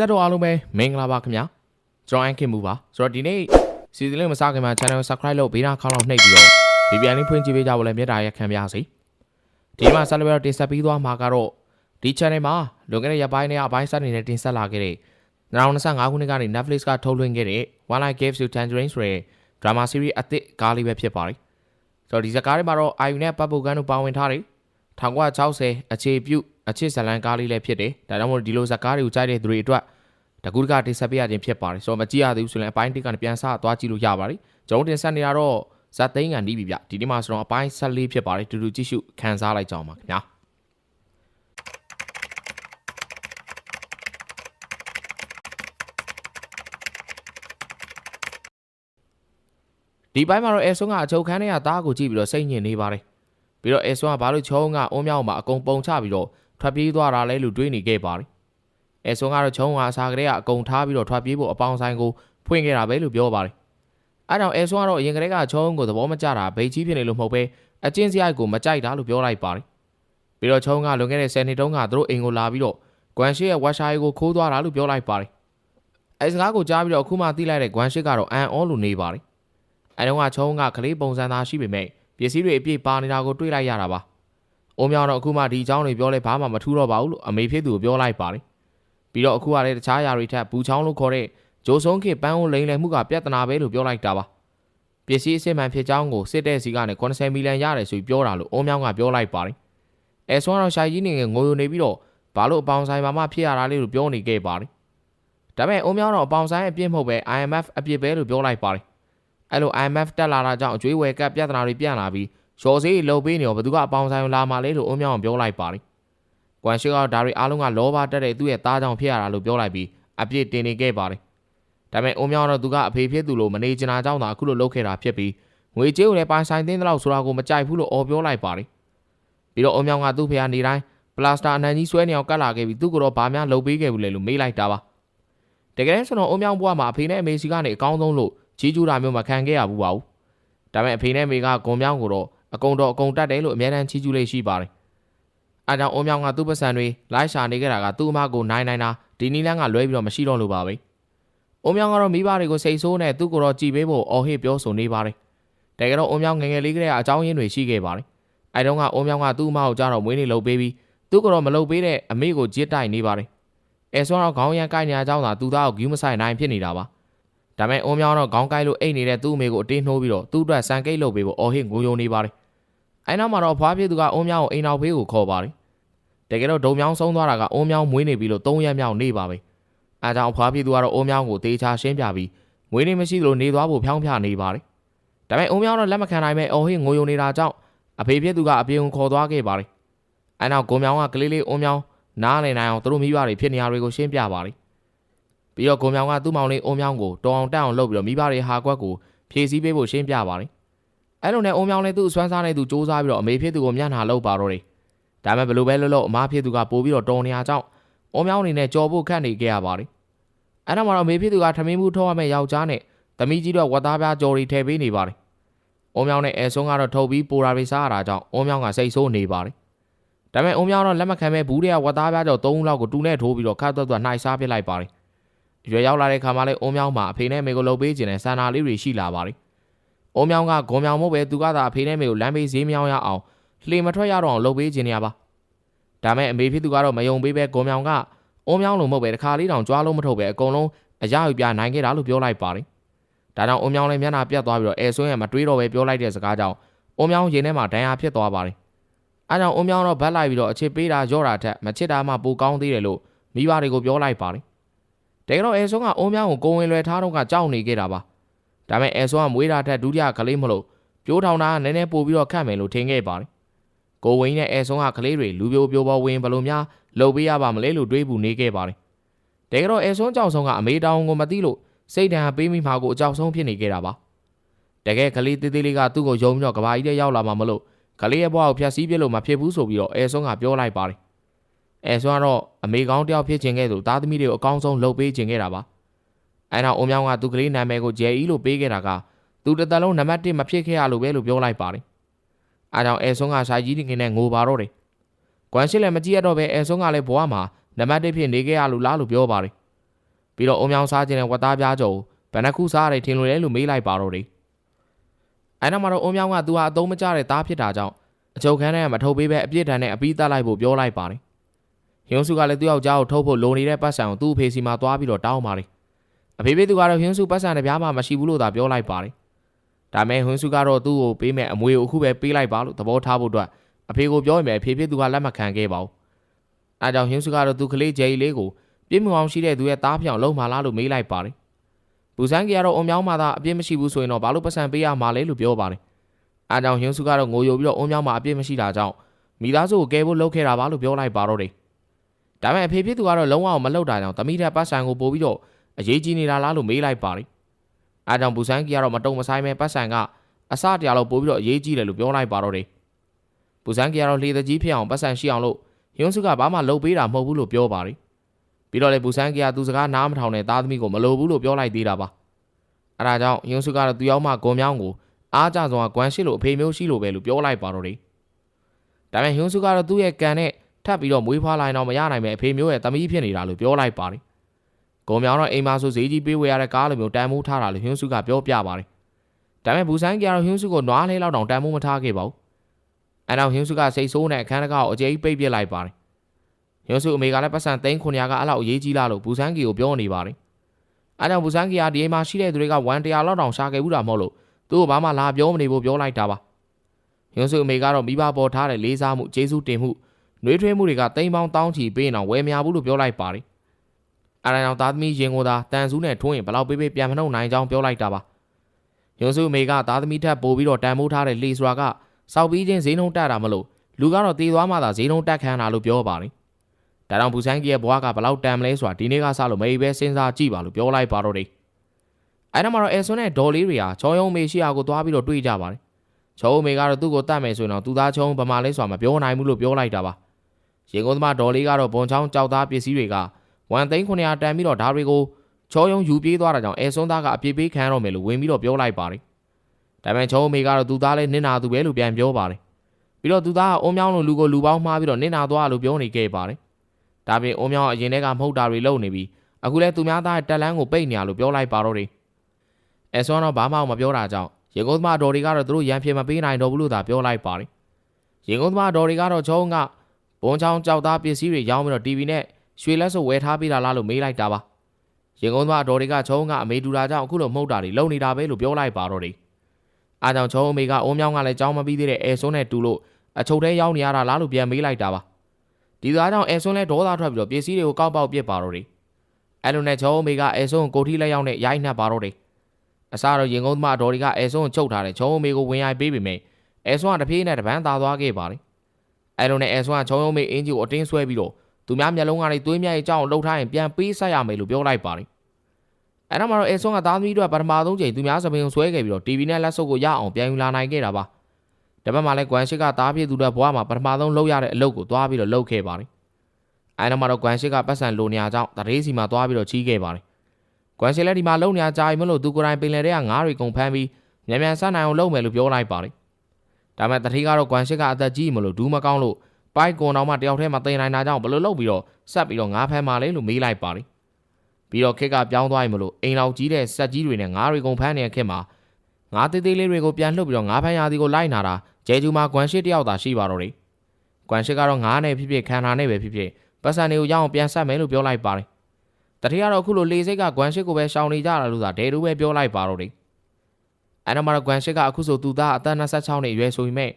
သက်တို့အားလုံးပဲမင်္ဂလာပါခင်ဗျာကျွန်တော်အန်ခင်မူပါဆိုတော့ဒီနေ့စီစဉ်လေးမစားခင်မှာ channel subscribe လုပ်ဘေးနားခေါင်းလောက်နှိပ်ပြီးတော့ဗီဒီယိုလေးဖွင့်ကြည့်ပေးကြဖို့လည်းမြတ်တာရက်ခံပါစေဒီမှာဆက်လက်ပြီးတော့တင်ဆက်ပြီးသွားမှာကတော့ဒီ channel မှာလွန်ခဲ့တဲ့ရက်ပိုင်းတွေအပိုင်းစတင်နဲ့တင်ဆက်လာခဲ့တဲ့2025ခုနှစ်ကနေ Netflix ကထုတ်လွှင့်ခဲ့တဲ့ One Life Gives You Tangerine ဆိုတဲ့ drama series အသစ်ကားလေးပဲဖြစ်ပါတယ်ဆိုတော့ဒီဇာတ်ကားတွေမှာတော့အာယူနဲ့ပတ်ပူကန်တို့ပါဝင်ထားတယ်1960အခြေပြု အချစ်ဇလန်ကားလေးလည်းဖြစ်တယ်ဒါကြောင့်မို့ဒီလိုဇာတ်ကားတွေကိုကြိုက်တဲ့သူတွေအတွက်တကူတကတင်ဆက်ပေးရခြင်းဖြစ်ပါတယ်ဆိုတော့မကြည့်ရသေးဘူးဆိုရင်အပိုင်းတစ်ကနေပြန်ဆသွားကြည့်လို့ရပါတယ်ကျွန်တော်တင်ဆက်နေတာတော့ဇာတ်သိန်းကန်နီးပြီဗျဒီနေ့မှာဆိုတော့အပိုင်း14ဖြစ်ပါတယ်တူတူကြည့်ရှုခန်းစားလိုက်ကြအောင်ပါခင်ဗျာဒီပိုင်းမှာတော့အဲဆွန်းကအချုပ်ခန်းထဲကသားကိုကြည့်ပြီးတော့စိတ်ညစ်နေပါတယ်ပြီးတော့အဲဆွန်းကဘာလို့ချုံးကအုံးမြောက်မှာအကုန်ပုံချပြီးတော့ ထွက်ပြေးသွားတာလဲလို့တွေးနေခဲ့ပါတယ်အဲဆွန်းကတော့ချုံးကအစားကလေးကအကုန်ထားပြီးတော့ထွက်ပြေးဖို့အပေါင်းဆိုင်ကိုဖွင့်ခဲ့တာပဲလို့ပြောပါတယ်အဲကြောင့်အဲဆွန်းကတော့အရင်ကတည်းကချုံးကိုသဘောမကျတာဗိတ်ကြီးဖြစ်နေလို့မဟုတ်ပဲအချင်းစရိုက်ကိုမကြိုက်တာလို့ပြောလိုက်ပါတယ်ပြီးတော့ချုံးကလွန်ခဲ့တဲ့10နှစ်တုန်းကသူတို့အိမ်ကိုလာပြီးတော့ဂွမ်ရှစ်ရဲ့ဝက်ရှာရီကိုခိုးသွားတာလို့ပြောလိုက်ပါတယ်အဲစကားကိုကြားပြီးတော့အခုမှသိလိုက်တဲ့ဂွမ်ရှစ်ကတော့အန်အောလို့နေပါတယ်အဲတုန်းကချုံးကကလေးပုံစံသားရှိပေမဲ့ပစ္စည်းတွေအပြည့်ပါနေတာကိုတွေ့လိုက်ရတာပါ။ အိုးမြောင်တော့အခုမှဒီအကြောင်းတွေပြောလဲဘာမှမထူးတော့ပါဘူးလို့အမေဖြစ်သူကိုပြောလိုက်ပါတယ်။ပြီးတော့အခုကလည်းတခြားຢာတွေထက်ဘူးချောင်းလို့ခေါ်တဲ့ဂျိုးစုံခေပန်းဦးလိန်လည်မှုကပြဿနာပဲလို့ပြောလိုက်တာပါ။ပစ္စည်းအစစ်မှန်ဖြစ်ကြောင်းကိုစစ်တဲ့စီကနေ80မီလီယံရတယ်ဆိုပြီးပြောတာလို့အိုးမြောင်ကပြောလိုက်ပါတယ်။အဲဆွမ်းတော့ရှာကြီးနေငယ်ငိုယိုနေပြီးတော့ဘာလို့အပေါင်ဆိုင်မှာမှဖြစ်ရတာလဲလို့ပြောနေခဲ့ပါတယ်။ဒါပေမဲ့အိုးမြောင်တော့အပေါင်ဆိုင်အပြစ်မဟုတ်ပဲ IMF အပြစ်ပဲလို့ပြောလိုက်ပါတယ်အဲ့လို IMF တက်လာတာကြောင့်အကျွေးဝယ်ကပ်ပြဿနာတွေပြန့်လာပြီး ရော်စေးလှုပ်ပေးနေတော့ဘယ်သူကအပေါင်းဆိုင်လာမှလဲလို့အုံးမြောင်ပြောလိုက်ပါတယ်။ကွမ်ရှိကဒါတွေအားလုံးကလောဘတက်တဲ့သူ့ရဲ့သားကြောင့်ဖြစ်ရတာလို့ပြောလိုက်ပြီးအပြစ်တင်နေခဲ့ပါတယ်။ဒါပေမဲ့အုံးမြောင်တော့သူကအဖေဖြစ်သူလို့မနေချင်တာကြောင့်သာအခုလိုလုပ်ခဲ့တာဖြစ်ပြီးငွေကြေးကိုလည်းပိုင်ဆိုင်သိန်းတလောက်ဆိုတာကိုမကြိုက်ဘူးလို့အော်ပြောလိုက်ပါတယ်။ပြီးတော့အုံးမြောင်ကသူ့ဖေကနေတိုင်းပလာစတာအနံကြီးဆွဲနေအောင်ကတ်လာခဲ့ပြီးသူ့ကိုတော့ဘာမှလုပ်ပေးခဲ့ဘူးလေလို့မေးလိုက်တာပါ။တကယ်တမ်းဆိုတော့အုံးမြောင်ဘွားမှာအဖေနဲ့အမေစီကနေအကောင်းဆုံးလို့ကြီးကျူးတာမျိုးမခံခဲ့ရဘူးပါဘူး။ဒါပေမဲ့အဖေနဲ့အမေကဂုံမြောင်းကိုတော့ အကုံတော့အကုံတက်တယ်လို့အများတန်းကြီးကျူးလေးရှိပါတယ်။အဲကြောင့်အုံမြောင်းကသူ့ပတ်စံတွေလိုက်ရှာနေကြတာကသူ့အမကိုနိုင်နိုင်တာဒီနီလန်းကလွဲပြီးတော့မရှိတော့လို့ပါပဲ။အုံမြောင်းကတော့မိဘတွေကိုစိတ်ဆိုးနဲ့သူ့ကိုတော့ကြည်ပေးဖို့အော်ဟစ်ပြောဆိုနေပါတယ်။တကယ်တော့အုံမြောင်းငယ်ငယ်လေးကလေးကအကြောင်းရင်းတွေရှိခဲ့ပါတယ်။အဲတုန်းကအုံမြောင်းကသူ့အမကိုကြားတော့မွေးနေလုပ်ပေးပြီးသူ့ကတော့မလုပ်ပေးတဲ့အမေကိုကြစ်တိုက်နေပါတယ်။အဲဆိုတော့ခေါင်းရန်ကိုက်နေတဲ့အကြောင်းသာသူသားကိုဂူးမဆိုင်နိုင်ဖြစ်နေတာပါ။ဒါပေမဲ့အုံမြောင်းတော့ခေါင်းကိုက်လို့အိတ်နေတဲ့သူ့အမေကိုအတင်းနှိုးပြီးတော့သူ့အတွက်စံကိတ်လုပ်ပေးဖို့အော်ဟစ်ငိုယုံနေပါတယ်။ အဲနောက်မှာတော့ဖွားပြသူကအုံမြောင်းကိုအိမ်နောက်ဘေးကိုခေါ်ပါတယ်။တကယ်တော့ဒုံမြောင်းဆုံးသွားတာကအုံမြောင်းမွေးနေပြီလို့၃ရက်မြောက်နေပါပဲ။အဲကြောင့်ဖွားပြသူကတော့အုံမြောင်းကိုတေချာရှင်းပြပြီးမွေးနေမရှိသလိုနေသွားဖို့ဖြောင်းဖြနေပါတယ်။ဒါပေမဲ့အုံမြောင်းတော့လက်မခံနိုင်မဲ့အော်ဟစ်ငိုယုံနေတာကြောင့်အဖေဖြစ်သူကအပြင်ကိုခေါ်သွားခဲ့ပါတယ်။အဲနောက်ဂုံမြောင်းကကလေးလေးအုံမြောင်းနားလည်နိုင်အောင်သူတို့မိဘတွေဖြစ်နေရတွေကိုရှင်းပြပါတယ်။ပြီးတော့ဂုံမြောင်းကသူ့မောင်လေးအုံမြောင်းကိုတော်အောင်တက်အောင်လုပ်ပြီးတော့မိဘတွေဟာကွက်ကိုဖြည့်ဆည်းပေးဖို့ရှင်းပြပါတယ်။ အဲ့လိုနဲ့အုံမြောင်းလည်းသူ့အစွမ်းစားနဲ့သူစူးစမ်းပြီးတော့အမေဖြစ်သူကိုမျက်နှာလုပ်ပါတော့တယ်။ဒါပေမဲ့ဘယ်လိုပဲလုပ်လို့အမဖြစ်သူကပို့ပြီးတော့တော်နေရကြောင်းအုံမြောင်းအနေနဲ့ကြော်ဖို့ခန့်နေခဲ့ရပါတယ်။အဲ့တော့မှတော့အမေဖြစ်သူကထမင်းမှုထောရမဲ့ယောက်ျားနဲ့သမီးကြီးတော့ဝတ်သားပြားကြော်ရီထည့်ပေးနေပါတယ်။အုံမြောင်းနဲ့အဲဆွန်းကတော့ထုတ်ပြီးပိုရာတွေစားရတာကြောင့်အုံမြောင်းကစိတ်ဆိုးနေပါတယ်။ဒါပေမဲ့အုံမြောင်းတော့လက်မခံမဲ့ဘူးတွေကဝတ်သားပြားကြော်၃ဦးလောက်ကိုတူနဲ့ထိုးပြီးတော့ခတ်သွက်သွက်နှိုက်စားပစ်လိုက်ပါတယ်။ရွယ်ရောက်လာတဲ့ခါမှလည်းအုံမြောင်းမှာအဖေနဲ့မေကိုလှုပ်ပေးခြင်းနဲ့ဆန္ဒလေးတွေရှိလာပါတယ်။ အုံမြောင်းကဂုံမြောင်းမို့ပဲသူကသာအဖေနဲ့မေကိုလမ်းဘေးဈေးမြောင်းရအောင်လှေမထွက်ရတော့အောင်လှုပ်ပေးခြင်းနေရပါ။ဒါမဲ့အမေဖြစ်သူကတော့မယုံပေးပဲဂုံမြောင်းကအုံမြောင်းလုံးမဟုတ်ပဲတစ်ခါလေးတောင်ကြွားလုံးမထုတ်ပဲအကုန်လုံးအရယူပြနိုင်ခဲ့တာလို့ပြောလိုက်ပါတယ်။ဒါကြောင့်အုံမြောင်းလည်းမျက်နှာပြတ်သွားပြီးတော့အဲဆွန်းရမတွေးတော့ပဲပြောလိုက်တဲ့စကားကြောင့်အုံမြောင်းရင်ထဲမှာဒဏ်ရာဖြစ်သွားပါတယ်။အဲကြောင့်အုံမြောင်းတော့ဗတ်လိုက်ပြီးတော့အခြေပေးတာရော့တာထက်မချစ်တာမှပိုကောင်းသေးတယ်လို့မိဘတွေကိုပြောလိုက်ပါတယ်။တကယ်တော့အဲဆွန်းကအုံမြောင်းကိုကိုဝင်လွယ်ထားတော့ကကြောက်နေခဲ့တာပါ။ ဒါမဲ့အဲဆွန်းကမွေးတာထက်ဒုတိယကလေးမလို့ပြိုးထောင်တာကနည်းနည်းပို့ပြီးတော့ခတ်မယ်လို့ထင်ခဲ့ပါတယ်။ကိုဝင်းနဲ့အဲဆွန်းကကလေးတွေလူပြိုပြိုပေါ်ဝင်ဘလို့များလှုပ်ပေးရပါမလဲလို့တွေးပူနေခဲ့ပါတယ်။တကယ်တော့အဲဆွန်းကြောက်ဆုံးကအမေတောင်ကိုမသိလို့စိတ်ဓာတ်ပေးမိမှာကိုအကြောက်ဆုံးဖြစ်နေခဲ့တာပါ။တကယ်ကလေးသေးသေးလေးကသူ့ကိုယုံပြီးတော့ကဘာကြီးတဲ့ရောက်လာမှမလို့ကလေးရဲ့ဘဝကိုဖျက်ဆီးပြစ်လို့မဖြစ်ဘူးဆိုပြီးတော့အဲဆွန်းကပြောလိုက်ပါတယ်။အဲဆွန်းကတော့အမေကောင်းတယောက်ဖြစ်ခြင်းခဲ့သူသားသမီးတွေကိုအကောင်းဆုံးလုပ်ပေးခြင်းခဲ့တာပါ။ အဲနောက်အုံမြောင်းကသူကလေးနာမည်ကိုဂျယ်အီလို့ပေးခဲ့တာကသူတစ်သက်လုံးနံပါတ်1မဖြစ်ခဲ့ရလို့ပဲလို့ပြောလိုက်ပါတယ်။အဲကြောင့်အဲဆွန်းကရှာကြီးနေနဲ့ငိုပါတော့တယ်။ကွမ်ရှစ်လည်းမကြည့်ရတော့ပဲအဲဆွန်းကလည်းဘဝမှာနံပါတ်1ဖြစ်နေခဲ့ရလို့လားလို့ပြောပါတယ်။ပြီးတော့အုံမြောင်စားခြင်းနဲ့ဝတ်သားပြားကြုံဘယ်နှခုစားရတယ်ထင်လို့လဲလို့မေးလိုက်ပါတော့တယ်အဲနောက်မှာတော့အုံမြောင်ကသူဟာအသုံးမကျတဲ့သားဖြစ်တာကြောင့်အချုပ်ခန်းထဲကမထုတ်ပေးပဲအပြစ်ဒဏ်နဲ့အပီးတက်လိုက်ဖို့ပြောလိုက်ပါတယ်ဟျွန်းစုကလည်းသူ့ယောက်ျားကိုထုတ်ဖို့လိုနေတဲ့ပတ်စံကိုသူ့အဖေစီမှာသွားပြီးတော့တောင်းပါတယ် အဖေဖေသူကတော့ဟျွန်းစုပတ်စံတစ်ပြားမှမရှိဘူးလို့သာပြောလိုက်ပါတယ်ဒါမဲ့ဟွန်းစုကတော့သူ့ကိုပေးမဲ့အမွေကိုအခုပဲပေးလိုက်ပါလို့သဘောထားဖို့အတွက်အဖေကိုပြောရင်ပဲအဖေဖေသူကလက်မခံခဲ့ပါဘူးအဲကြောင့်ဟျွန်းစုကတော့သူကလေးဂျယ်လေးကိုပြင်းမှုအောင်ရှိတဲ့သူရဲ့သားပြောင်လုံးမလားလို့မေးလိုက်ပါတယ်။ဘူဆန်ကီကတော့အုံမြောင်းမှသာအပြစ်မရှိဘူးဆိုရင်တော့ဘာလို့ပတ်စံပေးရမှာလဲလို့ပြောပါတယ်။အဲကြောင့်ဟျွန်းစုကတော့ငိုယိုပြီးတော့အုံမြောင်းမှာအပြစ်မရှိတာကြောင့်မိသားစုကိုကဲဖို့လုပ်ခဲ့တာပါလို့ပြောလိုက်ပါတော့တယ်။ဒါပေမဲ့အဖေဖြစ်သူကတော့လုံးဝမလုပ်တာကြောင့်တမိတဲ့ပတ်စံကိုပို့ပြီးတော့ အရေးကြီးနေတာလားလို့မေးလိုက်ပါတယ်။အဲကြောင့်ဘူဆန်ကီကတော့မတုံမဆိုင်ပဲပတ်စံကအစတရားလောက်ပို့ပြီးတော့အရေးကြီးတယ်လို့ပြောလိုက်ပါတော့တယ်။ဘူဆန်ကီကတော့လှေတကြီးဖြစ်အောင်ပတ်စံရှိအောင်လို့ဟျွန်းစုကဘာမှလုပ်ပေးတာမဟုတ်ဘူးလို့ပြောပါတယ်။ပြီးတော့လေဘူဆန်ကီကသူစကားနားမထောင်တဲ့သားသမီးကိုမလိုဘူးလို့ပြောလိုက်သေးတာပါ။အဲဒါကြောင့်ဟျွန်းစုကတော့သူရောက်မှဂုံမြောင်းကိုအားကြဆုံးကကွမ်ရှိလို့အဖေမျိုးရှိလို့ပဲလို့ပြောလိုက်ပါတော့တယ်။ဒါပေမဲ့ဟျွန်းစုကတော့သူ့ရဲ့ကန်နဲ့ထပ်ပြီးတော့မွေးဖွားလိုက်တော့မရနိုင်ပဲအဖေမျိုးရဲ့သမီးဖြစ်နေတာလို့ပြောလိုက်ပါတယ်။ ဂုံမြောင်းတော့အိမ်မှာဆိုဈေးကြီးပေးဝယ်ရတဲ့ကားလိုမျိုးတန်မိုးထားတာလို့ဟျွန်းစုကပြောပြပါတယ်။ဒါပေမဲ့ဘူဆန်ကီကတော့ဟျွန်းစုကိုနွားလေးလောက်တောင်တန်မိုးမထားခဲ့ပါဘူး။အဲနောက်ဟျွန်းစုကစိတ်ဆိုးနဲ့အခန်းတကားကိုအကျဉ်းပိတ်ပစ်လိုက်ပါတယ်။ဟျွန်းစုအမေကလည်းပတ်စံသိန်း900ကအဲ့လောက်အရေးကြီးလားလို့ဘူဆန်ကီကိုပြောနေပါတယ်။အဲကြောင့်ဘူဆန်ကီကဒီအိမ်မှာရှိတဲ့သူတွေကဝန်တရားလောက်တောင်ရှာခဲ့ဘူးတာမဟုတ်လို့သူ့ကိုဘာမှလာပြောမနေဘူးပြောလိုက်တာပါ။ဟျွန်းစုအမေကတော့မိဘပေါ်ထားတဲ့လေးစားမှုကျေးဇူးတင်မှုနှွေးထွေးမှုတွေကတိမ်ပေါင်းတောင်းချီပေးရင်တော့ဝယ်မရဘူးလို့ပြောလိုက်ပါတယ်။ အဲဒါကြောင့်သားသမီးရင်ကိုသာတန်ဆူးနဲ့ထွန်းရင်ဘလောက်ပေးပေးပြန်မနှုတ်နိုင်ကြောင်းပြောလိုက်တာပါ။ဟျွန်းစုအမေကသားသမီးထက်ပိုပြီးတော့တန်မိုးထားတဲ့လေဆိုတာကစောက်ပြီးချင်းဈေးနှုန်းတက်တာမလို့လူကတော့တည်သွားမှသာဈေးနှုန်းတက်ခံတာလို့ပြောပါတယ်။ဒါကြောင့်ဘူဆိုင်ကြီးရဲ့ဘွားကဘလောက်တန်မလဲဆိုတာဒီနေ့ကစလို့မေးပဲစဉ်းစားကြည့်ပါလို့ပြောလိုက်ပါတော့တယ်။အဲ့ဒါမှတော့အဲဆွန်းနဲ့ဒေါ်လေးတွေဟာချောယုံမေရှိယာကိုသွားပြီးတော့တွေ့ကြပါတယ်။ချောယုံမေကတော့သူ့ကိုတတ်မယ်ဆိုရင်တော့သူသားချုံဗမာလဲဆိုတာမပြောနိုင်ဘူးလို့ပြောလိုက်တာပါ။ရေကုန်းသမားဒေါ်လေးကတော့ဘွန်ချောင်းကြောက်သားပစ္စည်းတွေက ဝန်သိန်း900တန်ပြီးတော့ဓာတွေကိုချောယုံယူပြေးသွားတာကြောင့်အဲဆွန်းသားကအပြေးပေးခံရတော့မယ်လို့ဝင်ပြီးတော့ပြောလိုက်ပါတယ်။ဒါပေမဲ့ချောယုံမေကတော့သူသားလဲနင့်နာသူပဲလို့ပြန်ပြောပါတယ်။ပြီးတော့သူသားကအုံမြောင်းလိုလူကိုလူပေါင်းမှားပြီးတော့နင့်နာသွားလို့ပြောနေခဲ့ပါတယ်။ဒါပြင်အုံမြောင်းအရင်တည်းကမဟုတ်တာတွေလုပ်နေပြီးအခုလဲသူများသားရဲ့တက်လန်းကိုပိတ်နေရလို့ပြောလိုက်ပါတော့တယ်။အဲဆွမ်းတော့ဘာမှမပြောတာကြောင့်ရေကုန်းသမားတော်တွေကတော့သူတို့ရန်ဖြစ်မပေးနိုင်တော့ဘူးလို့သာပြောလိုက်ပါတယ်။ရေကုန်းသမားတော်တွေကတော့ချောင်းကဘုံချောင်းကြောက်သားပစ္စည်းတွေရောင်းပြီးတော့ TV နဲ့ ရွှေလက်စုပ်ဝယ်ထားပေးတာလားလို့မေးလိုက်တာပါ။ရေကုန်းသမားတော်တွေကချောင်းကအမေတူတာကြောင့်အခုလိုမှုတ်တာတွေလုံနေတာပဲလို့ပြောလိုက်ပါတော့တယ်။အားကြောင့်ချောင်းအမေကအုံမြောင်းကလည်းကြောင်းမပြီးသေးတဲ့အဲဆွန်းနဲ့တူလို့အချုပ်ထဲရောက်နေရတာလားလို့ပြန်မေးလိုက်တာပါ။ဒီသားကြောင့်အဲဆွန်းလဲဒေါသထွက်ပြီးတော့ပစ္စည်းတွေကိုကောက်ပေါက်ပစ်ပါတော့တယ်။အဲလိုနဲ့ချောင်းအမေကအဲဆွန်းကိုကိုထီလက်ရောက်နဲ့ရိုက်နှက်ပါတော့တယ်။အစားတော့ရင်ကုန်းသမားတော်တွေကအဲဆွန်းကိုချုပ်ထားတယ်ချောင်းအမေကိုဝင်ရိုက်ပေးပေမဲ့အဲဆွန်းကတပြေးနဲ့တပန်းသာသွားခဲ့ပါတယ်။အဲလိုနဲ့အဲဆွန်းကချောင်းအမေအင်ဂျီကိုအတင်းဆွဲပြီးတော့ သူများမျက်လုံးကနေသွေးမြရဲ့အကြောင်းလှုပ်ထားရင်ပြန်ပေးဆက်ရမယ်လို့ပြောလိုက်ပါတယ်။အဲတော့မှတော့အဲဆွန်းကသားသမီးတို့ကပထမဆုံးချိန်သူများစပင်ကိုဆွဲခဲ့ပြီးတော့ TV နဲ့လက်စုပ်ကိုရအောင်ပြန်ယူလာနိုင်ခဲ့တာပါ။ဒါပေမဲ့လည်းကွမ်ရှစ်ကသားဖြစ်သူတဲ့ဘွားမှာပထမဆုံးလုပ်ရတဲ့အလုပ်ကိုသွားပြီးတော့လုပ်ခဲ့ပါတယ်။အဲတော့မှတော့ကွမ်ရှစ်ကပတ်စံလိုနေရကြောင်းတရေစီမှာသွားပြီးတော့ချီးခဲ့ပါတယ်။ကွမ်ရှစ်လည်းဒီမှာလုံနေရကြာပြီမလို့သူကိုယ်တိုင်ပင်လယ်ထဲကငါးတွေကုန်ဖမ်းပြီးမြန်မြန်ဆက်နိုင်အောင်လုပ်မယ်လို့ပြောလိုက်ပါတယ်။ဒါပေမဲ့တတိကတော့ကွမ်ရှစ်ကအသက်ကြီးမလို့ဒူးမကောင်းလို့ ပိုက်ကွန်တော်မှတယောက်တည်းမသိနိုင်တာကြောင့်ဘယ်လိုလုပ်ပြီးတော့ဆက်ပြီးတော့ငါးဖမ်းပါလဲလို့မေးလိုက်ပါတယ်။ပြီးတော့ခက်ကပြောင်းသွားပြီမလို့အိမ်လောက်ကြီးတဲ့စက်ကြီးတွေနဲ့ငါးတွေကုန်ဖမ်းနေတဲ့ခက်မှာငါးသေးသေးလေးတွေကိုပြန်လှုပ်ပြီးတော့ငါးဖမ်းရာဒီကိုလိုက်နာတာဂျဲဂျူမှာကွမ်ရှစ်တယောက်သာရှိပါတော့တယ်။ကွမ်ရှစ်ကတော့ငါးနဲ့ဖြစ်ဖြစ်ခံတာနဲ့ပဲဖြစ်ဖြစ်ပတ်စံတွေကိုရအောင်ပြန်ဆက်မယ်လို့ပြောလိုက်ပါတယ်။တတိယတော့အခုလိုလေစိတ်ကကွမ်ရှစ်ကိုပဲရှောင်နေကြတာလို့သာဒဲတူပဲပြောလိုက်ပါတော့တယ်။အဲ့တော့မှတော့ကွမ်ရှစ်ကအခုဆိုသူသားအသက်26နှစ်အရွယ်ဆိုပေမဲ့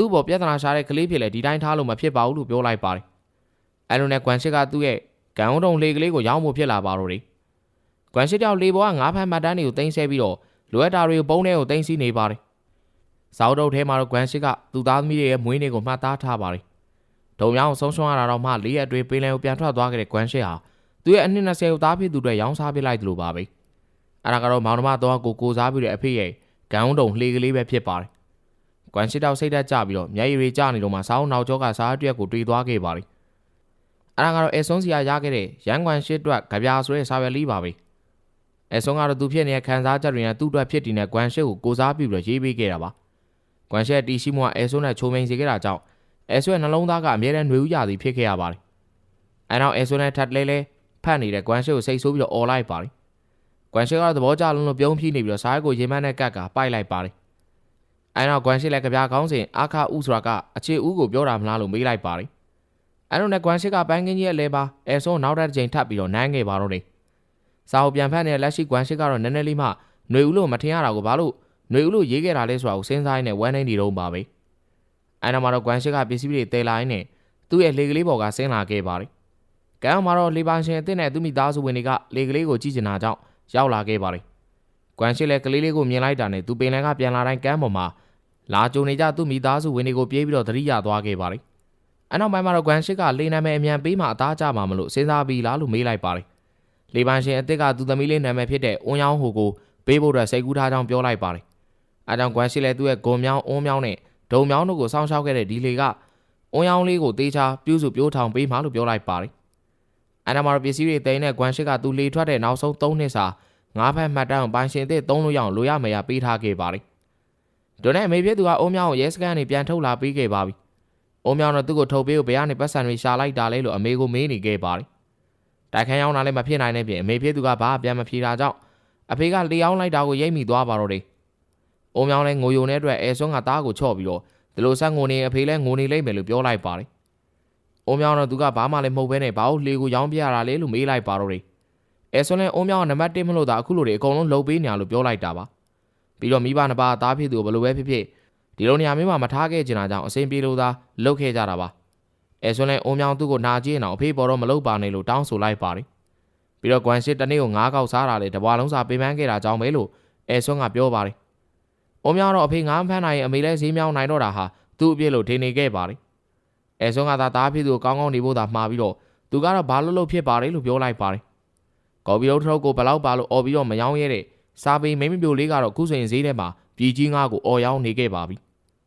သူ့ဘောပြဿနာရှာတဲ့ကလေးဖြစ်လေဒီတိုင်းထားလို့မဖြစ်ပါဘူးလို့ပြောလိုက်ပါတယ်။အဲလိုနဲ့ကွမ်ရှစ်ကသူ့ရဲ့ဂန်ဝုံတုံလေကလေးကိုရောင်းဖို့ဖြစ်လာပါတော့တယ်။ကွမ်ရှစ်တောက်လေဘောကငါးဖမ်းမှတ်တန်းတွေကိုတင်ဆက်ပြီးတော့လိုအပ်တာတွေကိုပုံးထဲကိုတင်စီနေပါတယ်။စောက်တုပ်ထဲမှာတော့ကွမ်ရှစ်ကသူ့သားသမီးတွေရဲ့မွေးနေ့ကိုမှတ်သားထားပါတယ်။ဒုံမြောင်းဆုံးရှုံးရတာတော့မှလေးရက်အတွင်းပင်လယ်ကိုပြန်ထွက်သွားခဲ့တဲ့ကွမ်ရှစ်ဟာသူ့ရဲ့အနှစ်20ကိုသားဖြစ်သူတွေရောင်းစားပေးလိုက်သလိုပါပဲ။အဲဒါကတော့မောင်နှမတော့ကိုကိုစားပြီးတဲ့အဖေရဲ့ဂန်ဝုံတုံလေကလေးပဲဖြစ်ပါတယ်။ ကွမ်ရှစ်တောက်စိတ်သက်ကြပြီးတော့မျက်ရည်တွေကျနေတော့မှစောင်းနောက်ကျောကစားအတွေ့အကိုတွေးသွားခဲ့ပါတယ်။အဲဒါကတော့အဲဆွန်းစီယာရခဲ့တဲ့ရန်ကွမ်ရှစ်အတွက်ကဗျာဆိုတဲ့စာရွက်လေးပါပဲ။အဲဆွန်းကတော့သူဖြစ်နေတဲ့ခံစားချက်တွေနဲ့သူ့အတွက်ဖြစ်တည်တဲ့ကွမ်ရှစ်ကိုကိုစားပြီးပြီးတော့ရေးပေးခဲ့တာပါ။ကွမ်ရှစ်တီရှိမှုကအဲဆွန်းနဲ့ချိုးမိန်စေခဲ့တာကြောင့်အဲဆွန်းရဲ့နှလုံးသားကအမြဲတမ်းຫນွေဥရသည်ဖြစ်ခဲ့ရပါတယ်။အဲနောက်အဲဆွန်းနဲ့ထပ်လဲလဲ ဖတ်နေတဲ့ကွမ်ရှစ်ကိုစိတ်ဆိုးပြီးတော့អော်လိုက်ပါတယ်ကွမ်ရှစ်ကတော့သဘောကျလုံးလို့ပြုံးဖြီးနေပြီးတော့စားကိုရေမန်းနဲ့ကတ်ကပိုက်လိုက်ပါတယ် အဲနောက်ကွမ်ရှစ်လည်းကြပြားကောင်းစဉ်အခါဥဆိုတာကအခြေဦးကိုပြောတာမလားလို့မေးလိုက်ပါတယ်အဲတော့နဲ့ကွမ်ရှစ်ကပန်းကင်းကြီးရဲ့လဲပါအဲဆိုနောက်တစ်ချိန်ထပ်ပြီးတော့နမ်းခဲ့ပါတော့တယ်စာအုပ်ပြန်ဖတ်နေတဲ့လက်ရှိကွမ်ရှစ်ကတော့နည်းနည်းလေးမှຫນွေဦးလို့မထင်ရတာကိုဘာလို့ຫນွေဦးလို့ရေးခဲ့တာလဲဆိုတာကိုစဉ်းစားရင်းနဲ့ဝမ်းနေနေတော့ပါပဲအဲနောက်မှာတော့ကွမ်ရှစ်ကပစ္စည်းတွေတဲလာရင်းနဲ့သူ့ရဲ့လေကလေးပေါ်ကဆင်းလာခဲ့ပါတယ်ကံအောင်မှာတော့လေပိုင်ရှင်အစ်စ်နဲ့သူမိသားစုဝင်တွေကလေကလေးကိုကြည့်ကျင်တာကြောင့်ရောက်လာခဲ့ပါတယ် ကွမ်ရှစ်လည်းကလေးလေးကိုမြင်လိုက်တာနဲ့သူပင်လယ်ကပြန်လာတိုင်းကမ်းပေါ်မှာလာကြုံနေကြသူ့မိသားစုဝင်တွေကိုပြေးပြီးတော့သတိရသွားခဲ့ပါတယ်အနောက်ပိုင်းမှာတော့ကွမ်ရှစ်ကလေနာမည်အမြန်ပေးမှအသားကျမှာမလို့စဉ်းစားပြီးလားလို့မေးလိုက်ပါတယ်လေပိုင်ရှင်အစ်စ်ကသူ့သမီးလေးနာမည်ဖြစ်တဲ့အွန်ယောင်းဟိုကိုပေးဖို့အတွက်စိတ်ကူးထားကြောင်းပြောလိုက်ပါတယ်အဲကြောင့်ကွမ်ရှစ်လည်းသူ့ရဲ့ဂုံမြောင်းအွန်မြောင်းနဲ့ဒုံမြောင်းတို့ကိုစောင့်ရှောက်ခဲ့တဲ့ဒီလေကအွန်ယောင်းလေးကိုတေးချပြူးစုပြိုးထောင်ပေးမှလို့ပြောလိုက်ပါတယ်အနာမာပစ္စည်းတွေတိန်တဲ့ကွမ်ရှစ်ကသူလေထွက်တဲ့နောက်ဆုံး၃နှစ်စာ ငါးဖက်မှတ်တမ်းကိုပိုင်ရှင်သစ်သုံးလို့ရအောင်လိုရမယ်ရပေးထားခဲ့ပါတယ်။ဒိုနဲ့အမေဖြစ်သူကအုံးမြောင်းကိုရဲစခန်းကနေပြန်ထုတ်လာပေးခဲ့ပါပြီ။အုံးမြောင်းတော့သူ့ကိုထုတ်ပေးဖို့ဘယ်ကနေပတ်စံတွေရှာလိုက်တာလဲလို့အမေကိုမေးနေခဲ့ပါတယ်။တိုက်ခန်းရောက်တာလည်းမဖြစ်နိုင်တဲ့ပြင်အမေဖြစ်သူကဘာပြန်မဖြေတာကြောင့်အဖေကလေအောင်လိုက်တာကိုရိပ်မိသွားပါတော့တယ်။အုံးမြောင်းလည်းငိုယုံတဲ့အတွက်အဲဆွန်းကသားကိုချော့ပြီးတော့ဒီလိုဆက်ငိုနေအဖေလည်းငိုနေလိမ့်မယ်လို့ပြောလိုက်ပါတယ်။အုံးမြောင်းတော့သူကဘာမှလည်းမဟုတ်ဘဲနဲ့ဘာလို့လေကိုရောင်းပြရတာလဲလို့မေးလိုက်ပါတော့တယ်။ အဲဆွန်းလည်းအုံးမြောင်းကနံပါတ်1မလို့သာအခုလိုတွေအကုန်လုံးလှုပ်ပေးနေရလို့ပြောလိုက်တာပါ။ပြီးတော့မိဘနှစ်ပါးသားဖြစ်သူကိုဘယ်လိုပဲဖြစ်ဖြစ်ဒီလိုနေရာမျိုးမှာမထားခဲ့ချင်တာကြောင့်အစင်ပြေလို့သာလှုပ်ခဲ့ကြတာပါ။အဲဆွန်းလည်းအုံးမြောင်းသူ့ကိုနာကျင်အောင်အဖေပေါ်တော့မလုပ်ပါနဲ့လို့တောင်းဆိုလိုက်ပါတယ်။ပြီးတော့ကွမ်ရှစ်တနေ့ကို၅ကောက်စားတာလေတပွားလုံးစာပေးပန်းခဲ့တာကြောင့်ပဲလို့အဲဆွန်းကပြောပါတယ်။အုံးမြောင်းတော့အဖေငါးဖမ်းနိုင်ရင်အမေလည်းဈေးမြောင်းနိုင်တော့တာဟာသူ့အပြစ်လို့ထင်နေခဲ့ပါတယ်။အဲဆွန်းကသာသားဖြစ်သူကိုကောင်းကောင်းနေဖို့သာမှားပြီးတော့သူကတော့ဘာလို့လို့ဖြစ်ပါတယ်လို့ပြောလိုက်ပါတယ်။ ကော်ပီရုပ်ထုတ်ကိုဘလောက်ပါလို့អော်ပြီးတော့မယောင်းရဲတဲ့စာပေမိမ့်မပြိုလေးကတော့ခုဆိုရင်ဈေးထဲမှာပြည်ကြီးငါးကိုអော်ရောင်းနေခဲ့ပါပြီ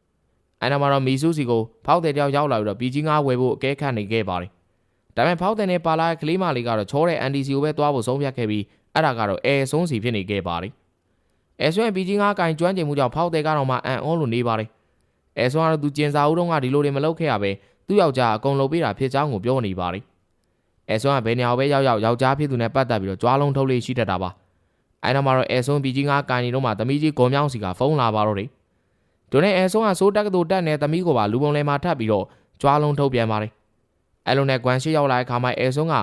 ။အဲနောက်မှာတော့မီဆူစီကိုဖောက်တဲ့တယောက်ရောက်လာပြီးတော့ပြည်ကြီးငါးဝယ်ဖို့အကဲခတ်နေခဲ့ပါတယ်။ဒါပေမဲ့ဖောက်တဲ့နဲ့ပါလာတဲ့ကလေးမလေးကတော့ချောတဲ့ NDC ကိုပဲသွားဖို့ဆုံးဖြတ်ခဲ့ပြီးအဲ့ဒါကတော့အဲဆုံးစီဖြစ်နေခဲ့ပါတယ်။အဲဆွဲပြည်ကြီးငါးကင်ကျွမ်းကျင်မှုကြောင့်ဖောက်တဲ့ကတော့မှအန်အောလို့နေပါတယ်။အဲဆွမ်းကတော့သူကျင်စာဦးတုံးကဒီလိုတွေမလုပ်ခဲ့ရပဲသူ့ယောက်ျားအကုန်လုပ်ပေးတာဖြစ်ကြောင်းကိုပြောနေပါတယ်။ အဲဆွမ်းကဘယ်နေရာပဲရောက်ရောက်ယောက်ျားဖြစ်သူနဲ့ပတ်သက်ပြီးတော့ကြွားလုံးထုတ်လေးရှိတတ်တာပါ။အဲနောက်မှာတော့အဲဆွမ်းပြည်ကြီးငါးကင်နေတော့မှသမီးကြီးဂုံမြောင်းစီကဖုန်းလာပါတော့တယ်။ဒိုနဲ့အဲဆွမ်းကစိုးတက်ကတူတက်နေသမီးကိုပါလူပုံလဲမှာထပ်ပြီးတော့ကြွားလုံးထုတ်ပြန်ပါတယ်။အဲလိုနဲ့ကွမ်ရှိရောက်လာတဲ့ခါမှာအဲဆွမ်းက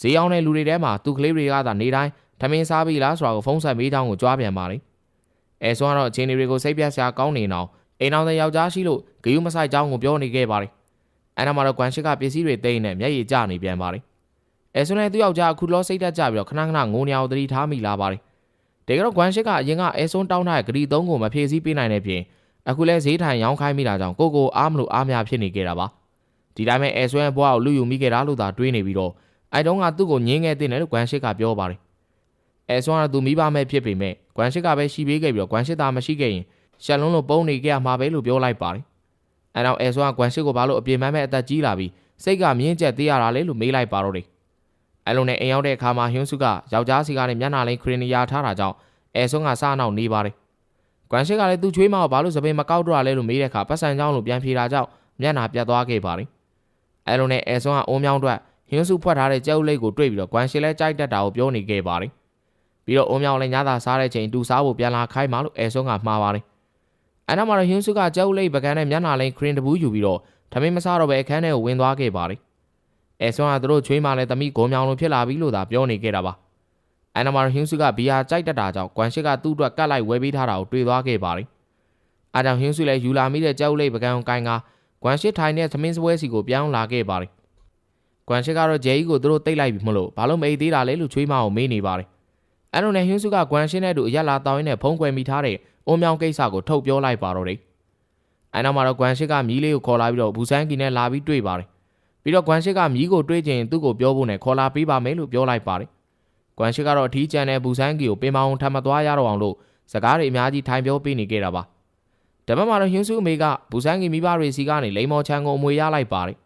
ဈေးရောက်တဲ့လူတွေထဲမှာသူကလေးတွေကသာနေတိုင်းထမင်းစားပြီလားဆိုတာကိုဖုန်းဆက်မေးချောင်းကိုကြွားပြန်ပါတယ်။အဲဆွမ်းကတော့အချင်းတွေကိုစိတ်ပြတ်စရာကောင်းနေအောင်အိမ်အောင်တဲ့ယောက်ျားရှိလို့ဂယုမဆိုင်ကြောင်းကိုပြောနေခဲ့ပါတယ်။အဲနောက်မှာတော့ကွမ်ရှိကပစ္စည်းတွေတိတ်နေမျက်ရည်ကျနေပြန်ပါတယ်။ အဲဆွမ်းနဲ့သူ့ယောက်ျားအခုလောစိတ်တက်ကြပြီးတော့ခဏခဏငိုနေအောင်သတိထားမိလာပါတယ်။တကယ်တော့ကွမ်ရှိကအရင်ကအဲဆွမ်းတောင်းထားတဲ့ဂရီသုံးကိုမဖြည့်ဆည်းပေးနိုင်တဲ့ပြင်အခုလဲဈေးထိုင်ရောင်းခိုင်းမိတာကြောင့်ကိုကိုအားမလို့အားမရဖြစ်နေခဲ့တာပါ။ဒီတိုင်းပဲအဲဆွမ်းရဲ့ဘွားကိုလူယူမိခဲ့တာလို့သာတွေးနေပြီးတော့အဲတုန်းကသူ့ကိုညင်းခဲ့တဲ့တယ်လို့ကွမ်ရှိကပြောပါတယ်။အဲဆွမ်းကသူမိဘမဲ့ဖြစ်ပေမဲ့ကွမ်ရှိကပဲရှိပေးခဲ့ပြီးတော့ကွမ်ရှိသားမရှိခဲ့ရင်ရှက်လုံးလို့ပုံနေကြရမှာပဲလို့ပြောလိုက်ပါတယ်။အဲတော့အဲဆွမ်းကကွမ်ရှိကိုဘာလို့အပြင်းမဲ့မဲ့အသက်ကြီးလာပြီးစိတ်ကမြင့်ကျက်သေးရတာလဲလို့မေးလိုက်ပါတော့တယ်။ အဲလိုနဲ့အိမ်ရောက်တဲ့အခါမှာဟွန်းစုကယောက်ျားစီကနေမျက်နှာလိမ့်ခရင်နီယာထားတာကြောင့်အဲဆွမ်းကစားနောက်နေပါတယ်။ကွမ်ရှိကလည်းသူ့ချွေးမကိုဘာလို့စပင်းမကောက်တော့ရလဲလို့မေးတဲ့အခါပတ်စံကြောင်းလို့ပြန်ဖြေတာကြောင့်မျက်နှာပြတ်သွားခဲ့ပါတယ်။အဲလိုနဲ့အဲဆွမ်းကအုံးမြောင်းအတွက်ဟင်းစုဖွက်ထားတဲ့ကြက်ဥလိတ်ကိုတွေ့ပြီးတော့ကွမ်ရှီလဲကြိုက်တတ်တာကိုပြောနေခဲ့ပါတယ်။ပြီးတော့အုံမြောင်လည်းညသာစားတဲ့ချိန်တူစားဖို့ပြန်လာခိုင်းမှလို့အဲဆွန်းကမှားပါတယ်။အဲနောက်မှာတော့ဟင်းစုကကြက်ဥလိတ်ပကန်းနဲ့မျက်နှာလိမ့်ခရင်တပူးယူပြီးတော့ထမင်းမစားတော့ပဲအခန်းထဲကိုဝင်သွားခဲ့ပါတယ်။ အဲဆွန်းကသူတို့ချွေးမှလည်းသမီးဂုံမြောင်လိုဖြစ်လာပြီလို့သာပြောနေခဲ့တာပါ။အဲနောက်မှာတော့ဟင်းစုကဘီယာကြိုက်တတ်တာကြောင့်ကွမ်ရှီကသူ့အတွက်ကတ်လိုက်ဝဲပေးထားတာကိုတွေ့သွားခဲ့ပါတယ်။အဲကြောင့်ဟင်းစုလည်းယူလာမိတဲ့ကြက်ဥလိတ်ပကန်းကိုကိုင်းကကွမ်ရှီထိုင်တဲ့သမင်းစပွဲစီကိုပြောင်းလာခဲ့ပါတယ်ကွမ်ရှစ်ကတော့ဂျယ်ကြီးကိုသူတို့တိတ်လိုက်ပြီမလို့ဘာလို့မအိတ်သေးတာလဲလို့ချွေးမအောင်မေးနေပါတယ်။အဲ့လိုနဲ့ဟင်းစုကကွမ်ရှင်းနဲ့တူအရက်လာတောင်းရင်းနဲ့ဖုံးကွယ်မိထားတဲ့အုံမြောင်ကိစ္စကိုထုတ်ပြောလိုက်ပါတော့တယ်။အဲ့နောက်မှာတော့ကွမ်ရှစ်ကမြီးလေးကိုခေါ်လာပြီးတော့ဘူဆန်းကီနဲ့လာပြီးတွေ့ပါတယ်။ ပြီးတော့ကွမ်ရှစ်ကမြီးကိုတွေ့ချင်သူ့ကိုပြောဖို့နဲ့ခေါ်လာပေးပါမယ်လို့ပြောလိုက်ပါတယ်။ကွမ်ရှစ်ကတော့အထီးကျန်တဲ့ဘူဆန်းကီကိုပင်မအောင်ထပ်မသွားရတော့အောင်လို့စကားတွေအများကြီးထိုင်ပြောပေးနေခဲ့တာပါ။ဓမ္မမှာတော့ဟင်းစုအမေကဘူဆန်းကီမိဘတွေစီကနေလိမ္မော်ချန်ကိုအမွေရလိုက်ပါတယ်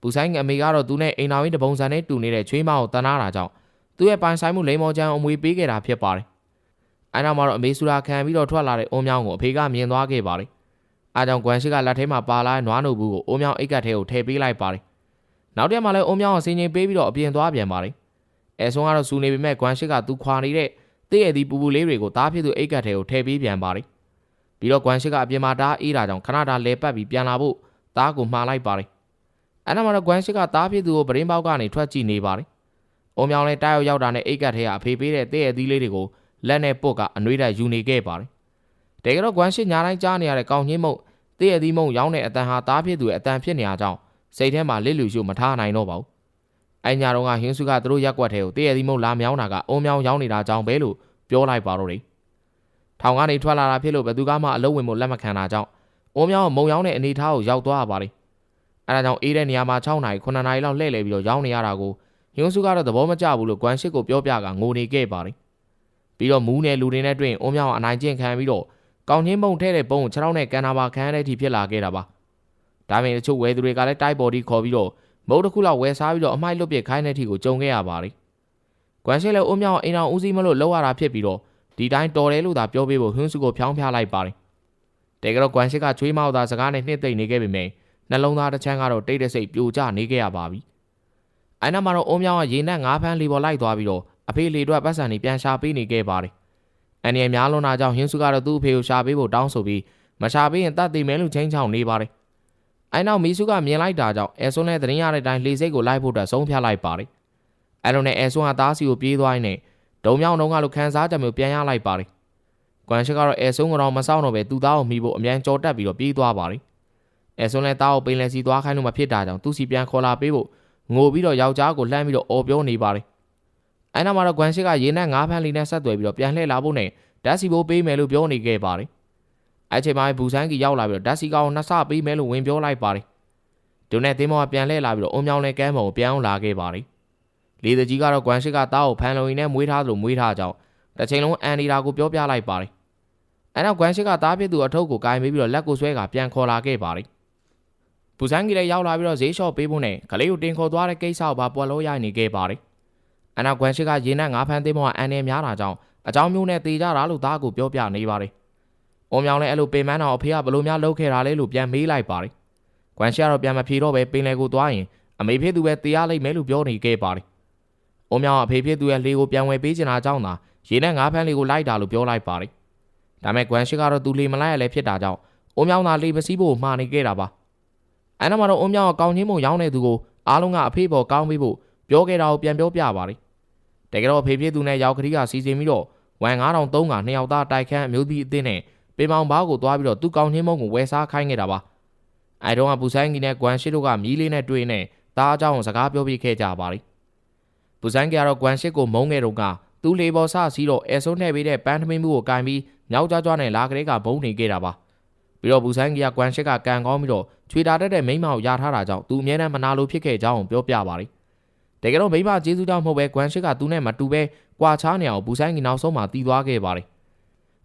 ပူဆိုင်အမေကတော့သူနဲ့အိမ်တော်ကြီးတပုံစံနဲ့တူနေတဲ့ချွေးမကိုတနာတာကြောင့်သူ့ရဲ့ပိုင်ဆိုင်မှုလိမ္မော်ချမ်းအမွေပေးခဲ့တာဖြစ်ပါတယ်။အဲနောက်မှာတော့အမေစုရာခံပြီးတော့ထွက်လာတဲ့အုံးမြောင်းကိုအဖေကမြင်သွားခဲ့ပါတယ်။အားကြောင့်ကွမ်ရှိကလက်ထဲမှာပါလာတဲ့နွားနို့ဘူးကိုအုံးမြောင်းအိတ်ကတ်ထဲကိုထည့်ပေးလိုက်ပါတယ်။ နောက်တည့်မှာလည်းအုံးမြောင်းကိုစင်ချိန်ပေးပြီးတော့အပြင်သွားပြန်ပါတယ်အဲဆွန်းကတော့စူနေပေမဲ့ဂွမ်ရှစ်ကသူခွာနေတဲ့တည့်ရည်ဒီပူပူလေးတွေကိုတားဖြစ်သူအိတ်ကတ်ထဲကိုထည့်ပေးပြန်ပါတယ်ပြီးတော့ဂွမ်ရှစ်ကအပြင်မှာတားအေးတာကြောင့်ခဏတာလဲပတ်ပြီးပြန်လာဖို့တားကိုမှားလိုက်ပါတယ်အဲ့နောက်မှာတော့ဂွမ်ရှစ်ကတားဖြစ်သူကိုပရင်းပေါက်ကနေထွက်ကြည့်နေပါတယ်အုံမြောင်လဲတားရောက်ရောက်တာနဲ့အိတ်ကတ်ထဲကအဖေပေးတဲ့တည့်ရည်ဒီလေးတွေကိုလက်နဲ့ပုတ်ကအနှွေးတက်ယူနေခဲ့ပါတယ်တကယ်တော့ဂွမ်ရှစ်ညာတိုင်းကြားနေရတဲ့ကောင်းချင်းမုံတည့်ရည်ဒီမုံရောင်းတဲ့အတန်ဟာတားဖြစ်သူရဲ့အတန်ဖြစ်နေရကြောင်း စိတ်ထဲမှာလစ်လူရှုမထားနိုင်တော့ပါဘူးအညာတော့ကဟင်းစုကသူတို့ရက်ွက်ထဲကိုတည့်ရည်မုံလာမြောင်းတာကအုံမြောင်းရောင်းနေတာကြောင်းပဲလို့ပြောလိုက်ပါတော့တယ်။ထောင်ကနေထွက်လာတာဖြစ်လို့ဘယ်သူကမှအလုံးဝင်မှုလက်မခံတာကြောင့်အုံမြောင်းမုံရောင်းတဲ့အနေထားကိုရောက်သွားပါလေ။အဲဒါကြောင့်အေးတဲ့နေရာမှာ6နာရီ9နာရီလောက်လှည့်လည်ပြီးတော့ရောင်းနေရတာကိုဟင်းစုကတော့သဘောမကျဘူးလို့ကွမ်ရှစ်ကိုပြောပြကငိုနေခဲ့ပါတယ်။ပြီးတော့မူးနယ်လူတွေနဲ့တွေ့ရင်အုံမြောင်းအနိုင်ကျင့်ခံပြီးတော့ကောင်းချင်းပုံထဲတဲ့ပုံကိုခြေထောက်နဲ့ကန်နာပါခံရတဲ့အထိဖြစ်လာခဲ့တာပါ။ ဒါပေမဲ့တချို့ဝယ်သူတွေကလည်းတိုက်ပေါ်ဒီခေါ်ပြီးတော့မုတ်တစ်ခုလောက်ဝယ်စားပြီးတော့အမိုက်လွတ်ပစ်ခိုင်းတဲ့အထိကိုကြုံခဲ့ရပါတယ်။ကွမ်ရှစ်လည်းအုံမြောင်းအိမ်အောင်ဦးစီးမလို့လောက်ရတာဖြစ်ပြီးတော့ဒီတိုင်းတော်တယ်လို့သာပြောပေးဖို့ဟွန်းစုကိုဖြောင်းဖျားလိုက်ပါတယ်။တဲကတော့ကွမ်ရှစ်ကချွေးမောက်သားစကားနဲ့နှစ်သိမ့်နေခဲ့ပေမယ့်နှလုံးသားတစ်ချမ်းကတော့တိတ်တဆိတ်ပြိုကျနေခဲ့ရပါပြီ။အဲနောက်မှာတော့အုံမြောင်းကရေနက်ငါးဖန်းလီပေါ်လိုက်သွားပြီးတော့အဖေလေတော့ပတ်စံနေပြန်ရှာပေးနေခဲ့ပါတယ်။အန်ရီများလွန်တာကြောင့်ဟင်းစုကတော့သူ့အဖေကိုရှာပေးဖို့တောင်းဆိုပြီးမရှာပေးရင်တတ်သိမဲလို့ချင်းချောင်းနေပါတယ်။ အဲနောက်မီစုကမြင်လိုက်တာကြောင့်အဲဆွန်းနဲ့သတင်းရတဲ့အတိုင်းလေစိတ်ကိုလိုက်ဖို့အတွက်ဆုံးဖြတ်လိုက်ပါတယ်။အဲလိုနဲ့အဲဆွန်းကသားစီကိုပြေးသွားရင်းနဲ့ဒုံမြောင်းတုံးကလို့ခန်းစားချက်မျိုးပြန်ရလိုက်ပါတယ်။ကွမ်ရှစ်ကတော့အဲဆွန်းကတော့မစောင့်တော့ပဲသူ့သားကိုမိဖို့အမြန်ကြော်တက်ပြီးတော့ပြေးသွားပါတယ်။အဲဆွန်းလည်းသားကိုပင်လယ်စီသွားခိုင်းလို့မဖြစ်တာကြောင့်သူ့စီပြန်ခေါ်လာပေးဖို့ငိုပြီးတော့ယောက်ျားကိုလှမ်းပြီးတော့အော်ပြောနေပါတယ်။အဲနောက်မှာတော့ကွမ်ရှစ်ကရေနဲ့ငါးဖန်းလေးနဲ့ဆက်သွယ်ပြီးတော့ပြန်လှည့်လာဖို့နဲ့ဓာတ်စီဘိုးပေးမယ်လို့ပြောနေခဲ့ပါတယ်။ အဲချိန်မှာဘူဆန်းကီရောက်လာပြီးတော့ဓာတ်စီကောင်နှစ်ဆပေးမယ်လို့ဝင်ပြောလိုက်ပါတယ်။ဒုနဲ့သင်းမောကပြန်လှည့်လာပြီးတော့အုံမြောင်းနဲ့ကမ်းမော်ကိုပြန်အောင်လာခဲ့ပါတယ်။လေတကြီးကတော့ကွမ်ရှစ်ကတားကိုဖန်လုံရင်းနဲ့မွေးထားသလိုမွေးထားကြောင်းတစ်ချိန်လုံးအန်ဒီတာကိုပြောပြလိုက်ပါတယ်။အဲနောက်ကွမ်ရှစ်ကတားပြစ်သူအထုပ်ကိုကင်ပြီးပြီးတော့လက်ကိုဆွဲကပြန်ခေါ်လာခဲ့ပါတယ်။ဘူဆန်းကီလည်းရောက်လာပြီးတော့ဈေးလျှော့ပေးဖို့နဲ့ကလေးကိုတင်ခေါ်သွားတဲ့ကိစ္စကိုပါပွက်လို့ရနေခဲ့ပါတယ်။အဲနောက်ကွမ်ရှစ်ကရင်းနဲ့ငါးဖန်းသိမ်းမောကအန်နေများတာကြောင့်အကြောင်းမျိုးနဲ့တေကြတာလို့သားကိုပြောပြနေပါတယ်။ အုံမြောင်လည်းအဲ့လိုပင်မန်းတော်အဖေကဘလို့များလုပ်ခဲ့တာလဲလို့ပြန်မေးလိုက်ပါတယ်။ကွမ်ရှစ်ကတော့ပြန်မဖြေတော့ပဲပင်လေကိုသွားရင်အမေဖြစ်သူပဲတေးရလိမ့်မယ်လို့ပြောနေခဲ့ပါတယ်။အုံမြောင်အဖေဖြစ်သူရဲ့လေကိုပြန်ဝယ်ပေးချင်တာကြောင့်သာရေနဲ့ငါးဖန်းလေးကိုလိုက်တာလို့ပြောလိုက်ပါတယ်။ဒါမဲ့ကွမ်ရှစ်ကတော့သူလေမလိုက်ရလဲဖြစ်တာကြောင့်အုံမြောင်သာလေမစည်းဖို့မှားနေခဲ့တာပါ။အဲနောက်မှာတော့အုံမြောင်ကကောင်းချင်းမုံရောင်းတဲ့သူကိုအားလုံးကအဖေပေါ်ကောင်းပြီးဖို့ပြောခဲ့တာကိုပြန်ပြောပြပါတယ်။တကယ်တော့အဖေဖြစ်သူနဲ့ရောက်ခရီးကစီစဉ်ပြီးတော့ဝန်9000 3ကနှစ်ယောက်သားတိုက်ခန်းအမျိုးသမီးအသင်းနဲ့ ပေမောင်ဘားကိုသွားပြီးတော့သူကောင်းချင်းမုံကိုဝယ်စားခိုင်းခဲ့တာပါ။အဲတုန်းကပူဆိုင်ကြီးနဲ့ဂွမ်ရှစ်တို့ကမီးလေးနဲ့တွေ့နေတားအကြောင်းစကားပြောပြခဲ့ကြပါလိ။ပူဆိုင်ကြီးကတော့ဂွမ်ရှစ်ကိုမုံခဲ့တော့ကသူ့လေပေါ်ဆစီးတော့အဲဆုံးနဲ့ပေးတဲ့ပန်းသမင်းမှုကိုကင်ပြီးမြောက်ကြွကြွနဲ့လာကလေးကဘုံနေခဲ့တာပါ။ပြီးတော့ပူဆိုင်ကြီးကဂွမ်ရှစ်ကကန်ကောင်းပြီးတော့ချွေတာတက်တဲ့မိန်းမကိုရထားတာကြောင့်သူအမြဲတမ်းမနာလိုဖြစ်ခဲ့ကြောင်းပြောပြပါလိ။တကယ်တော့မိမကျေးဇူးတောင်းမဟုတ်ပဲဂွမ်ရှစ်ကသူနဲ့မတူပဲကွာချားနေအောင်ဘူဆိုင်ကီနောက်ဆုံးမှတီးသွားခဲ့ပါတယ်။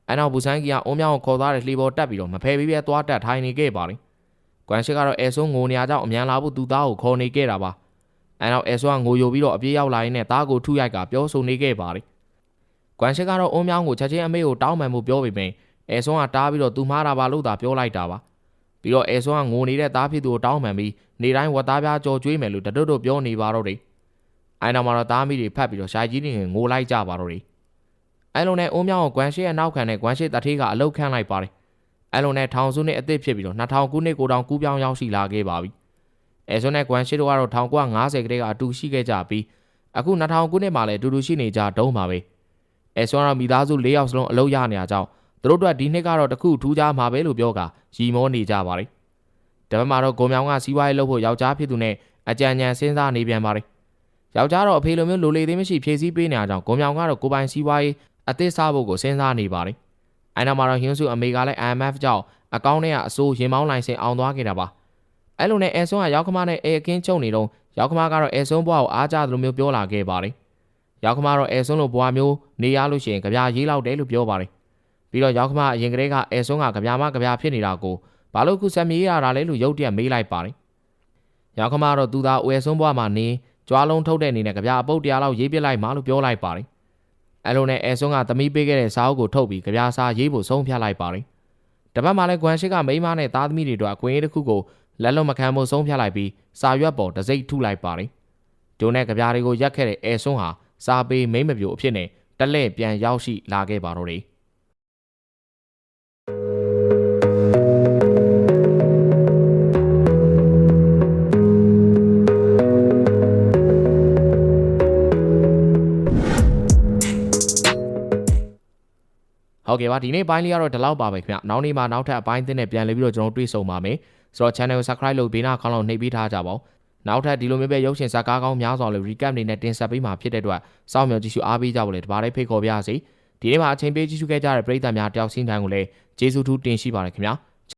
အဲနောက်ဘူဆိုင်ကီကအုံးမြောင်းကိုခေါ်သွားတဲ့လှေပေါ်တက်ပြီးတော့မဖယ်ပြီးပဲသွားတက်ထိုင်နေခဲ့ပါတယ်။ကွမ်ရှစ်ကတော့အဲဆွန်းငိုနေရကြောင်းအမြန်လာဖို့သူ့သားကိုခေါ်နေခဲ့တာပါ။အဲနောက်အဲဆွန်းကငိုယိုပြီးတော့အပြေးရောက်လာရင်းနဲ့သားကိုထုရိုက်ကပြောဆိုနေခဲ့ပါတယ်။ကွမ်ရှစ်ကတော့အုံးမြောင်းကိုချက်ချင်းအမေကိုတောင်းပန်မှုပြောပေမယ့်အဲဆွန်းကတားပြီးတော့သူမှားတာပါလို့သာပြောလိုက်တာပါ။ပြီးတော့အဲဆွန်းကငိုနေတဲ့သားဖြစ်သူကိုတောင်းပန်ပြီးနေတိုင်းဝတ်သားပြားကြော်ကျွေးမယ်လို့တတွတ်တို့ပြောနေပါတော့တယ်။အဲနောက်မှာတော့သားမိတွေဖတ်ပြီးတော့ရှာကြီးနေငိုလိုက်ကြပါတော့တယ်။ အဲလိုနဲ့အုံးမြောင်းကိုဂွမ်ရှစ်ရဲ့နောက်ခံနဲ့ဂွမ်ရှစ်တထေးကအလုတ်ခန့်လိုက်ပါတယ်။အဲလိုနဲ့ထောင်စုနဲ့အသစ်ဖြစ်ပြီးတော့2000ခုနှစ်ကိုတောင်ကူးပြောင်းရောက်ရှိလာခဲ့ပါပြီ။အဲဆိုနဲ့ဂွမ်ရှစ်တို့ကတော့1950ကတည်းကအတူရှိခဲ့ကြပြီးအခု2000ခုနှစ်မှာလည်းအတူတူရှိနေကြတုံးပါပဲ။အဲဆိုတော့မိသားစု၄ယောက်စလုံးအလုတ်ရနေကြကြောင်းသူတို့တို့ဒီနှစ်ကတော့တခုထူးခြားမှာပဲလို့ပြောကရီမောနေကြပါတယ်။ဒါပေမဲ့တော့ဂုံမြောင်ကစီးပွားရေးလုပ်ဖို့ယောက်ျားဖြစ်သူနဲ့အကြံဉာဏ်စဉ်းစားနေပြန်ပါတယ်။ယောက်ျားတော့အဖေလိုမျိုးလိုလေသေးမရှိဖြည့်ဆည်းပေးနေကြကြောင်းဂုံမြောင်ကတော့ကိုပိုင်စီးပွားရေး အသစ်စားဖို့ကိုစဉ်းစားနေပါတယ်။အဲနောက်မှာတော့ဟင်းစုအမေကလည်း IMF ကြောင့်အကောင့်ထဲကအစိုးရင်မောင်းလိုင်စင်အောင်သွားခဲ့တာပါ။အဲလိုနဲ့အဲဆွန်းကရောက်ခမနဲ့အဲအခင်းချုပ်နေတော့ရောက်ခမကတော့အဲဆွန်းဘွားကိုအားကြသလိုမျိုးပြောလာခဲ့ပါတယ်။ရောက်ခမတော့အဲဆွန်းလိုဘွားမျိုးနေရလို့ရှိရင်ကြပြရေးလောက်တယ်လို့ပြောပါတယ်။ပြီးတော့ရောက်ခမအရင်ကတည်းကအဲဆွန်းကကြပြမကြပြဖြစ်နေတာကိုဘာလို့ခုဆက်မြေးရတာလဲလို့ရုတ်တရက်မေးလိုက်ပါတယ်။ရောက်ခမတော့သူသားအဲဆွန်းဘွားမှာနေကြွားလုံးထုတ်တဲ့အနေနဲ့ကြပြအပုတ်တရားလောက်ရေးပြလိုက်မှလို့ပြောလိုက်ပါတယ် အဲလိုနဲ့အဲဆွန်းကသမီးပေးခဲ့တဲ့စာအုပ်ကိုထုတ်ပြီးကြပြားစာရေးဖို့ဆုံးဖြတ်လိုက်ပါတယ်။တပတ်မှလည်းဂွမ်ရှိကမိန်းမနဲ့သားသမီးတွေတို့အခွင့်အရေးတစ်ခုကိုလက်လုံးမခံဖို့ဆုံးဖြတ်လိုက်ပြီးစာရွက်ပေါ်တစိမ့်ထုလိုက်ပါတယ်။ဒိုနဲ့ကြပြားတွေကိုရက်ခဲ့တဲ့အဲဆွန်းဟာစစာပေမိမ့်မပြိုအဖြစ်နဲ့တက်လဲ့ပြန်ရောက်ရှိလာခဲ့ပါတော့တယ်။ ဟုတ်ကဲ့ပါဒီနေ့ပိုင်းလေးကတော့ဒီလောက်ပါပဲခင်ဗျနောက်နေ့မှာနောက်ထပ်အပိုင်းအသစ်နဲ့ပြန်လည်ပြီးတော့ကျွန်တော်တို့တွေ့ဆုံပါမယ်ဆိုတော့ channel ကို subscribe လုပ်ဘေးနားခေါင်းလောက်နှိပ်ပေးထားကြပါဦးနောက်ထပ်ဒီလိုမျိုးပဲရုပ်ရှင်ဇာတ်ကားကောင်းများစွာလို့ recap အနေနဲ့တင်ဆက်ပေးမှာဖြစ်တဲ့အတွက်စောင့်မျှော်ကြည့်ရှုအားပေးကြပါလေဒီပါလေးဖိတ်ခေါ်ပြရစီဒီနေ့မှာအချိန်ပေးကြည့်ရှုခဲ့ကြတဲ့ပရိသတ်များတယောက်ချင်းတိုင်းကိုလည်းကျေးဇူးထူးတင်ရှိပါတယ်ခင်ဗျာ